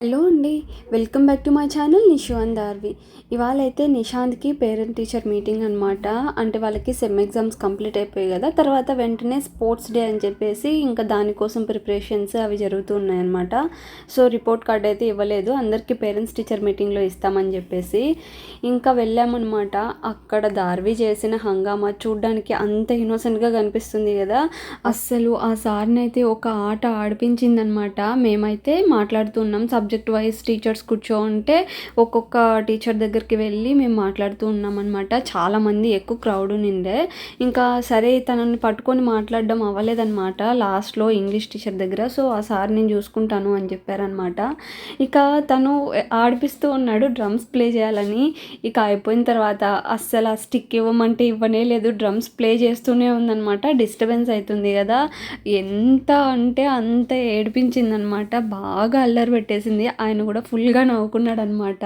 Hello అండి welcome back to my channel Nishu Darvi ఇవాళ అయితే నిషాంత్కి పేరెంట్ టీచర్ మీటింగ్ అనమాట అంటే వాళ్ళకి సెమ్ ఎగ్జామ్స్ కంప్లీట్ అయిపోయాయి కదా తర్వాత వెంటనే స్పోర్ట్స్ డే అని చెప్పేసి ఇంకా దానికోసం ప్రిపరేషన్స్ అవి జరుగుతూ ఉన్నాయన్నమాట. సో రిపోర్ట్ కార్డ్ అయితే ఇవ్వలేదు. అందరికీ పేరెంట్స్ టీచర్ మీటింగ్లో ఇస్తామని చెప్పేసి ఇంకా వెళ్ళామన్నమాట. అక్కడ దార్వి చేసిన హంగామా చూడ్డానికి అంత ఇన్నోసెంట్గా కనిపిస్తుంది కదా. అస్సలు ఆ సార్ని అయితే ఒక ఆట ఆడిపించిందనమాట మేమైతే మాట్లాడుతున్నాం సబ్జెక్ట్ వైజ్ టీచర్స్ కూర్చోంటే ఒక్కొక్క టీచర్ దగ్గరికి వెళ్ళి మేము మాట్లాడుతూ ఉన్నాం అనమాట చాలామంది ఎక్కువ క్రౌడ్ నిండే ఇంకా సరే తనని పట్టుకొని మాట్లాడడం అవ్వలేదన్నమాట. లాస్ట్లో ఇంగ్లీష్ టీచర్ దగ్గర. సో ఆ సార్ నేను చూసుకుంటాను అని చెప్పారనమాట ఇక తను ఆడిపిస్తూ ఉన్నాడు డ్రమ్స్ ప్లే చేయాలని. ఇక అయిపోయిన తర్వాత అస్సలు ఆ స్టిక్ ఇవ్వమంటే ఇవ్వనే లేదు. డ్రమ్స్ ప్లే చేస్తూనే ఉందన్నమాట. డిస్టర్బెన్స్ అవుతుంది కదా. ఎంత అంటే అంత ఏడిపించిందనమాట బాగా అల్లరి పెట్టేసింది. ఆయన కూడా ఫుల్గా నవ్వుకున్నాడు అనమాట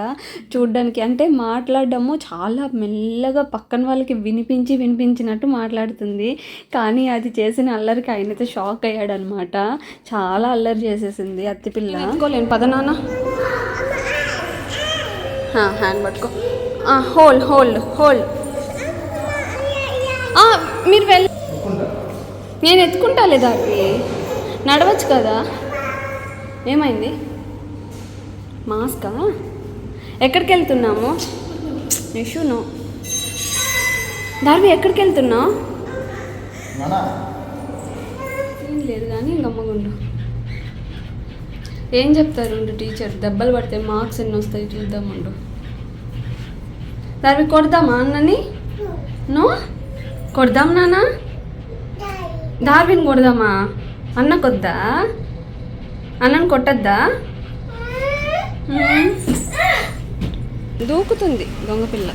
చూడ్డానికి అంటే మాట్లాడడము చాలా మెల్లగా పక్కన వాళ్ళకి వినిపించి వినిపించినట్టు మాట్లాడుతుంది. కానీ అది చేసిన అల్లరికి ఆయనైతే షాక్ అయ్యాడు అనమాట చాలా అల్లరి చేసేసింది అత్తిపిల్ల అనుకోలేను పదనాన్న హ్యాండ్ పట్టుకో. హోల్డ్ హోల్డ్ హోల్డ్ మీరు వెళ్ళ నేను ఎత్తుకుంటా లేదా నడవచ్చు కదా? ఏమైంది? మాస్కా? ఎక్కడికి వెళ్తున్నాము యశును దార్వి ఎక్కడికి వెళ్తున్నావు ఏం లేదు కానీ గమ్మగుండు ఏం చెప్తారు ఉండు టీచర్? దెబ్బలు పడితే మార్క్స్ ఎన్ని వస్తాయి చూద్దామండు దార్వి కొడదామా అన్నని? నో? కొడదాం నానా? దార్విని కొడదామా? అన్న కొద్దా? అన్నని కొట్టద్దా. దూకుతుంది దొంగపిల్ల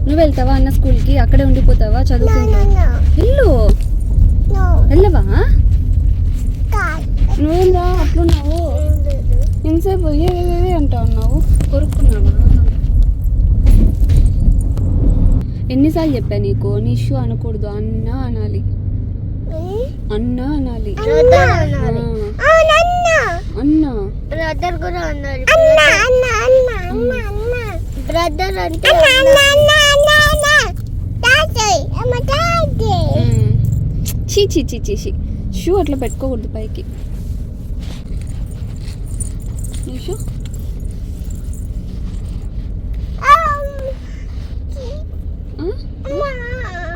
నువ్వు వెళ్తావా? అన్న స్కూల్కి అక్కడే ఉండిపోతావా? చదువుకుంటావా వెళ్ళు. వెళ్ళవా? నువ్వేం రా? అట్లున్నావు ఎంతసేపు ఏ ఏ, ఏ, ఏ అంటా ఉన్నావు? కొరుక్కున్నావా? ఎన్నిసార్లు చెప్పా నీకు? నిషు అనకూడదు. అన్న అనాలి. అన్న అనాలి. బ్రదర్ కూడా అన్నారు బ్రదర్ అంటే. చీ చీ చీ చీ చీ షూ అట్లా పెట్టుకోకూడదు పైకి. షూ?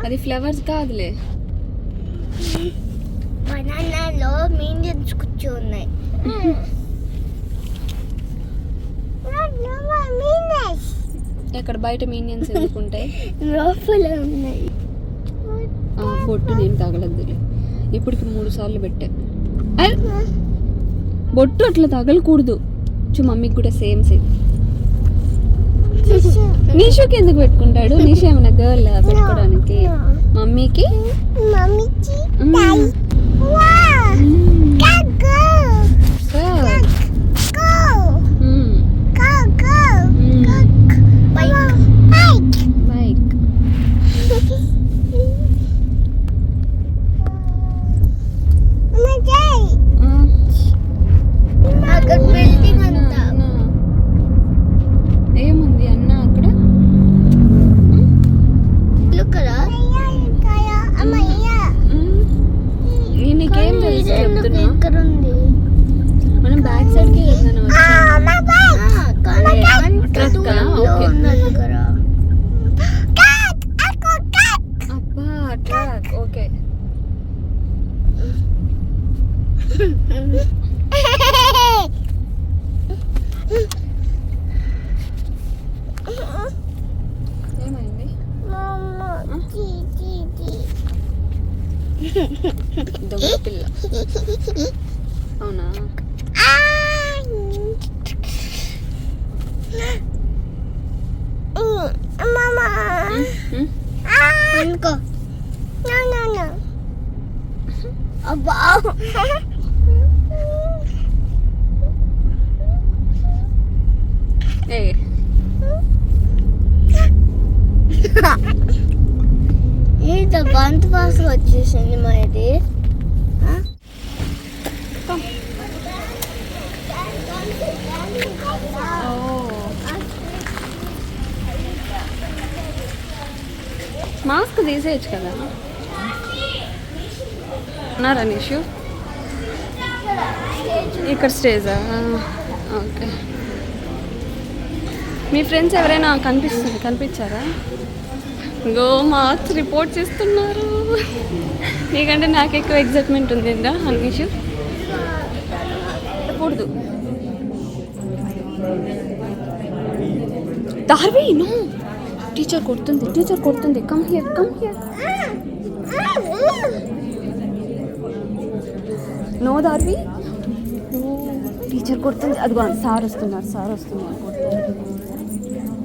అది ఫ్లవర్స్ కాదులే. బనానాలో మీంజన్స్ కూర్చున్నాయి. ఎక్కడ బయట మీనియన్స్ ఎందుకుంటాయి? లోపల ఉన్నాయి. ఆ, బొట్టు నేను తగలద్దులే ఇప్పటికి మూడు సార్లు పెట్టా! బొట్టు అట్లా తగలకూడదు. చూ మమ్మీకి కూడా సేమ్ సేమ్. నీషుకి ఎందుకు పెట్టుకుంటాడు? నీషు ఏమైనా గర్ల్ పెట్టుకోవడానికి? మమ్మీకి? మమ్మీకి మ్మ్. మ్మ్. Girl. మ్మ్. మ్మ్. బైక్ ఆ. అక్కడ బిల్డింగ్ అన్న, అంతా అన్న. ఏముంది అన్న అక్కడ ఇల్లు కదా మ్మ్. నేను నీకేం తెలుసు చెప్తున్నా ఇక్కడ ఉంది మనం బ్యాక్ సైడ్కి వెళ్దాం Truck ఆ? Okay. ఉన్నది కదా అబ్బా ట్రాక్ ఓకే ఏమైంది దొంగ పిల్ల. అవునా. అనుకో అబ్బా. ఏ ఏదో బంత్ పాస్ వచ్చేసింది మా ఇది మాస్క్ తీసేయచ్చు కదా? ఉన్నారా నిషు ఇక్కడ స్టేజా? ఓకే. మీ ఫ్రెండ్స్ ఎవరైనా కనిపిస్తుంది కనిపించారా? గో మార్క్స్ రిపోర్ట్ చేస్తున్నారు. నీకంటే నాకు ఎక్కువ ఎగ్జైట్మెంట్ ఉంది ఇంకా అనిషు కూడదు దార్వి నో. టీచర్ కొడుతుంది టీచర్ కొడుతుంది. Come here come here no Darvi? Teacher కొడుతుంది. అదిగో సార్ వస్తున్నారు సార్ వస్తున్నారు.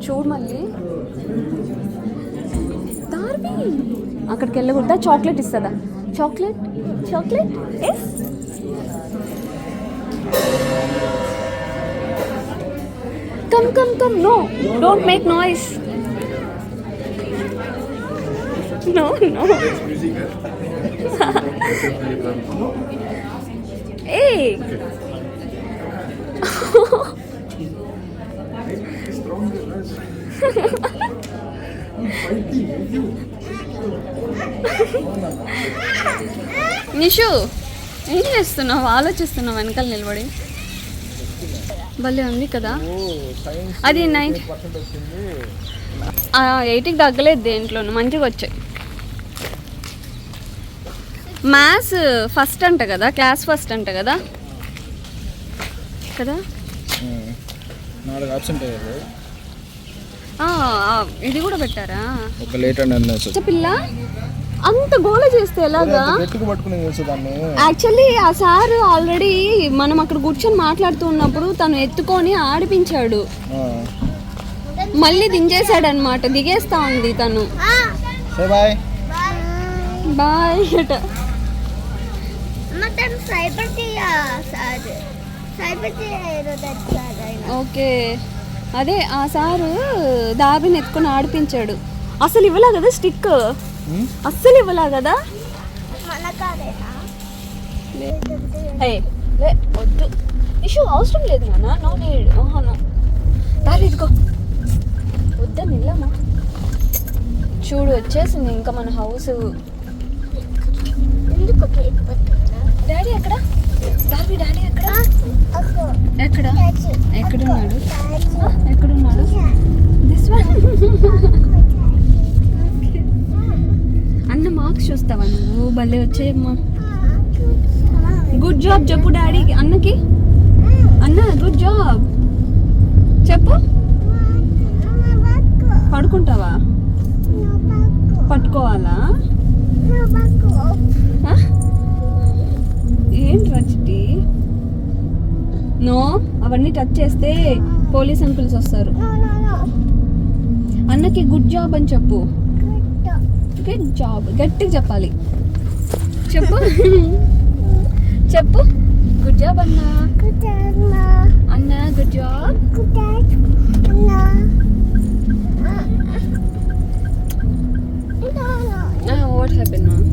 చూడు మళ్ళీ. అక్కడికి వెళ్ళకూడదా? చాక్లెట్ ఇస్తుందా? Chocolate chocolate yes come come come no don't make noise no no ఏ నిషు ఏం చేస్తున్నావు? ఆలోచిస్తున్నావు వెనకాల నిలబడి. భలే ఉంది కదా. అది నైన్ ఎయిటీకి తగ్గలేదు దేంట్లోనూ మంచిగా వచ్చాయి. మ్యాథ్స్ ఫస్ట్ అంట కదా క్లాస్ ఫస్ట్ అంట కదా. కదా నాలుగు ఆప్షన్ అయ్యారు ఆ, ఆ, ఇది కూడా పెట్టారా? ఒక లీటర్ అండ్ పిల్ల అంత గోల చేస్తే ఎలాగా? యాక్చువల్లీ ఆ సార్ ఆల్రెడీ మనం అక్కడ కూర్చొని మాట్లాడుతూ ఉన్నప్పుడు తను ఎత్తుకొని ఆడిపించాడు. మళ్ళీ దించేశాడు అనమాట దిగేస్తా ఉంది తను. బాయ్. బాయ్. ఓకే. అదే ఆ సారు దాబిని ఎత్తుకొని ఆడిపించాడు. అసలు ఇవ్వలా కదా స్టిక్? అస్సలు ఇవ్వలా కదా? మనకాదేనా? ఏ లే వద్దు. ఇష్యూ అవసరం లేదు నాన్న. No need. ఓహో నో. దారి ఇదిగో. వద్దా నిల్లమా చూడు వచ్చేసింది ఇంకా మన హౌస్. ఎందుకు డాడీ ఎక్కడ? దారి డాడీ ఎక్కడ ఎక్కడ ఎక్కడున్నాడు ఎక్కడున్నాడు దిస్ వన్ అన్న మార్క్స్ చూస్తావా నువ్వు భలే వచ్చాయమ్మా గుడ్ జాబ్ చెప్పు డాడీకి అన్నకి అన్న గుడ్ జాబ్ చెప్పు పడుకుంటావా పట్టుకోవాలా ఏంటి రచిటి నో అవన్నీ టచ్ చేస్తే పోలీస్ అంకుల్స్ వస్తారు. అన్నకి గుడ్ జాబ్ అని చెప్పు. గుడ్ జాబ్ గట్టిగా చెప్పాలి. చెప్పు. చెప్పు. గుడ్ జాబ్ అన్నా. అన్న. Good job what happen